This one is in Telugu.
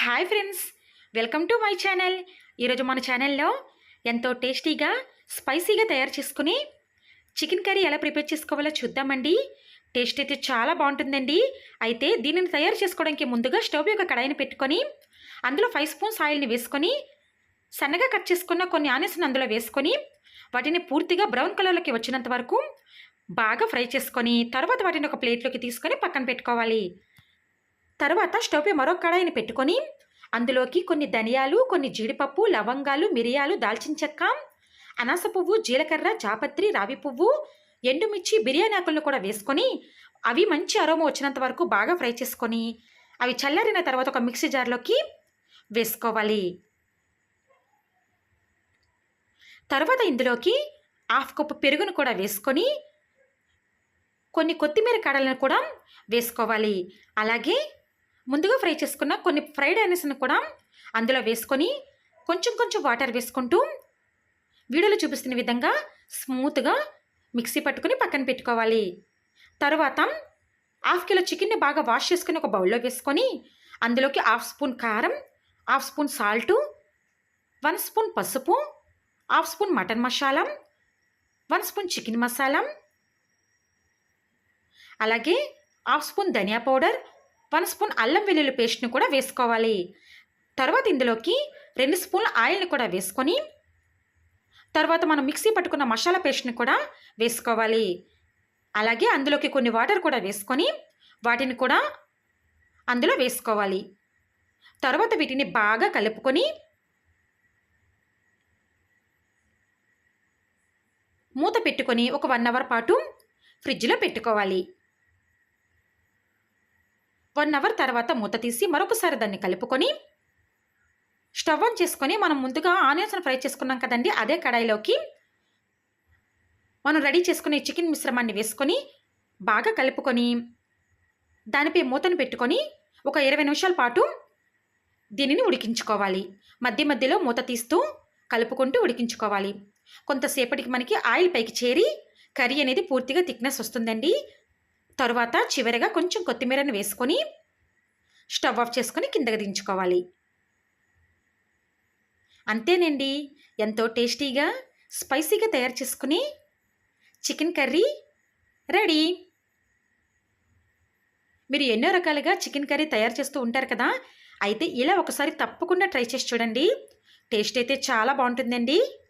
Hi friends welcome to my channel. ఈరోజు మన ఛానల్లో ఎంతో టేస్టీగా స్పైసీగా తయారు చేసుకుని చికెన్ కర్రీ ఎలా ప్రిపేర్ చేసుకోవాలో చూద్దామండి. టేస్ట్ అయితే చాలా బాగుంటుందండి. అయితే దీనిని తయారు చేసుకోవడానికి ముందుగా స్టవ్ యొక్క కడాయిని పెట్టుకొని అందులో ఫైవ్ స్పూన్స్ ఆయిల్ని వేసుకొని సన్నగా కట్ చేసుకున్న కొన్ని ఆనియన్స్ని అందులో వేసుకొని వాటిని పూర్తిగా బ్రౌన్ కలర్లోకి వచ్చినంత వరకు బాగా ఫ్రై చేసుకొని తర్వాత వాటిని ఒక ప్లేట్లోకి తీసుకొని పక్కన పెట్టుకోవాలి. తర్వాత స్టవ్ పై మరో కడాయిని పెట్టుకొని అందులోకి కొన్ని ధనియాలు కొన్ని జీడిపప్పు లవంగాలు మిరియాలు దాల్చిన చెక్క అనాస పువ్వు జీలకర్ర జాపత్రి రావి పువ్వు ఎండుమిర్చి బిర్యానీ ఆకులను కూడా వేసుకొని అవి మంచి అరోమ వచ్చినంత వరకు బాగా ఫ్రై చేసుకొని అవి చల్లారిన తర్వాత ఒక మిక్సీ జార్లోకి వేసుకోవాలి. తర్వాత ఇందులోకి హాఫ్ కప్పు పెరుగును కూడా వేసుకొని కొన్ని కొత్తిమీర కడలను కూడా వేసుకోవాలి. అలాగే ముందుగా ఫ్రై చేసుకున్న కొన్ని ఫ్రైడ్ ఆనియన్స్ని కూడా అందులో వేసుకొని కొంచెం కొంచెం వాటర్ వేసుకుంటూ వీడియోలో చూపిస్తున్న విధంగా స్మూత్గా మిక్సీ పట్టుకుని పక్కన పెట్టుకోవాలి. తర్వాత హాఫ్ కిలో చికెన్ని బాగా వాష్ చేసుకుని ఒక బౌల్లో వేసుకొని అందులోకి హాఫ్ స్పూన్ కారం half spoon salt one spoon పసుపు half spoon mutton masala one spoon chicken masala అలాగే హాఫ్ స్పూన్ ధనియా పౌడర్ వన్ స్పూన్ అల్లం వెల్లుల్లి పేస్ట్ని కూడా వేసుకోవాలి. తర్వాత ఇందులోకి రెండు స్పూన్ల ఆయిల్ని కూడా వేసుకొని తర్వాత మనం మిక్సీ పట్టుకున్న మసాలా పేస్ట్ని కూడా వేసుకోవాలి. అలాగే అందులోకి కొన్ని వాటర్ కూడా వేసుకొని వాటిని కూడా అందులో వేసుకోవాలి. తర్వాత వీటిని బాగా కలుపుకొని మూత పెట్టుకొని ఒక వన్ అవర్ పాటు ఫ్రిడ్జ్లో పెట్టుకోవాలి. వన్ అవర్ తర్వాత మూత తీసి మరొకసారి దాన్ని కలుపుకొని స్టవ్ ఆన్ చేసుకొని మనం ముందుగా ఆనియన్స్ని ఫ్రై చేసుకున్నాం కదండి అదే కడాయిలోకి మనం రెడీ చేసుకునే చికెన్ మిశ్రమాన్ని వేసుకొని బాగా కలుపుకొని దానిపై మూతను పెట్టుకొని ఒక ఇరవై నిమిషాల పాటు దీనిని ఉడికించుకోవాలి. మధ్య మధ్యలో మూత తీస్తూ కలుపుకుంటూ ఉడికించుకోవాలి. కొంతసేపటికి మనకి ఆయిల్ పైకి చేరి కర్రీ అనేది పూర్తిగా థిక్నెస్ వస్తుందండి. తరువాత చివరిగా కొంచెం కొత్తిమీరని వేసుకొని స్టవ్ ఆఫ్ చేసుకొని కిందకి దించుకోవాలి. అంతేనండి. ఎంతో టేస్టీగా స్పైసీగా తయారు చేసుకుని చికెన్ కర్రీ రెడీ. మీరు ఎన్నో రకాలుగా చికెన్ కర్రీ తయారు చేస్తూ ఉంటారు కదా? అయితే ఇలా ఒకసారి తప్పకుండా ట్రై చేసి చూడండి. టేస్ట్ అయితే చాలా బాగుంటుందండి.